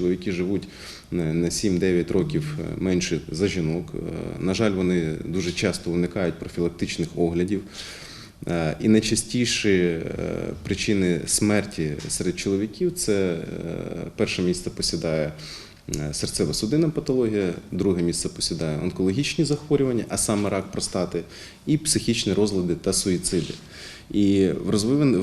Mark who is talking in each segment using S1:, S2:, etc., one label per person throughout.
S1: чоловіки живуть на на 7-9 років е, менше за жінок. Е, На жаль, вони дуже часто уникають профілактичних оглядів. Е, І найчастіші е, причини смерті серед чоловіків це е, перше місце посідає е, серцево-судинна патологія, друге місце посідає онкологічні захворювання, а саме рак простати, і психічні розлади та суїциди. І в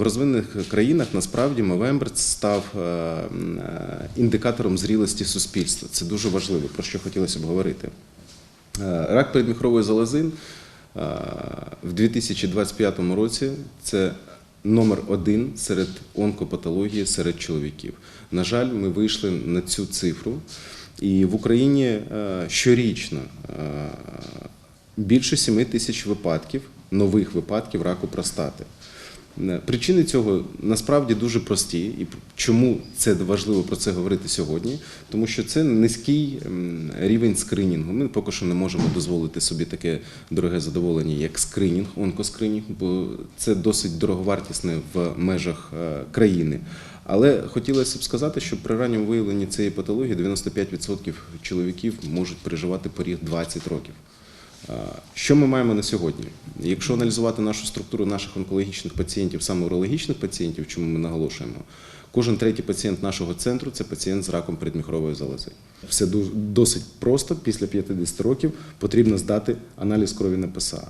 S1: розвинених країнах насправді Мовембер став е, е, індикатором зрілості суспільства. Це дуже важливо, про що хотілося б говорити. Е, Рак передміхрової залози е, в 2025 році це номер один серед онкопатології серед чоловіків. На жаль, ми вийшли на цю цифру, і в Україні е, щорічно е, більше 7 тисяч випадків, нових випадків раку простати. Е, Причини цього насправді дуже прості. І чому це важливо про це говорити сьогодні? Тому що це низький рівень скринінгу. Ми поки що не можемо дозволити собі таке дороге задоволення, як скринінг, онкоскринінг, бо це досить дороговартісне в межах е, країни. Але хотілося б сказати, що при ранньому виявленні цієї патології 95% чоловіків можуть переживати поріг 20 років. Що ми маємо на сьогодні? Якщо аналізувати нашу структуру наших онкологічних пацієнтів, саме урологічних пацієнтів, чому ми наголошуємо, кожен третій пацієнт нашого центру це пацієнт з раком передміхрової залози. Все досить просто. Після 50 років потрібно здати аналіз крові на ПСА,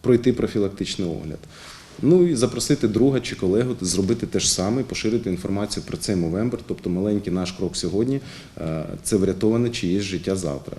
S1: пройти профілактичний огляд. Ну і запросити друга чи колегу зробити те ж саме, поширити інформацію про цей Мовембер, тобто маленький наш крок сьогодні е, це врятоване чиєсь життя завтра.